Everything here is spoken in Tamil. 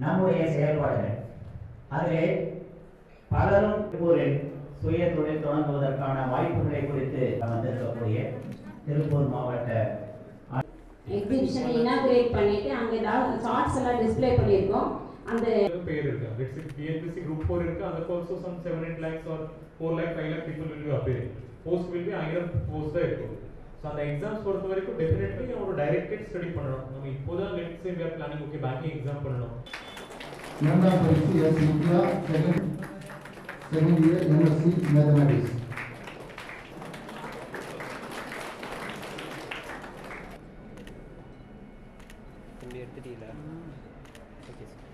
நம்முடைய செயல்பாடுகள்? அதிலே பலரும் திருப்பூரில் சுய தொழில் தொடங்குவதற்கான வாய்ப்புகளை குறித்து வந்திருக்கக்கூடிய திருப்பூர் மாவட்ட எக்ஸிபிஷனை இனாகிரேட் பண்ணிட்டு அங்கே ஏதாவது சார்ட்ஸ் எல்லாம் டிஸ்ப்ளே பண்ணியிருக்கோம். அந்த பேர் இருக்கு. BNPC group 4 இருக்கு. அதுக்கு also some 7 8 lakhs or 4 lakh 5 lakh people will be appearing. Post will be 1000 post தான் இருக்கும். ஸோ அந்த எக்ஸாம்ஸ் பொறுத்த வரைக்கும் டெஃபினெட்லி ஒரு டைரக்டட் ஸ்டடி பண்ணணும் நம்ம இப்போதான் let's say we are planning okay banking exam பண்ணணும் இரண்டாம் பரிசு S Vidya second second year MSc mathematics தம்பி எடுத்துட்டீங்களா ஓகே சார்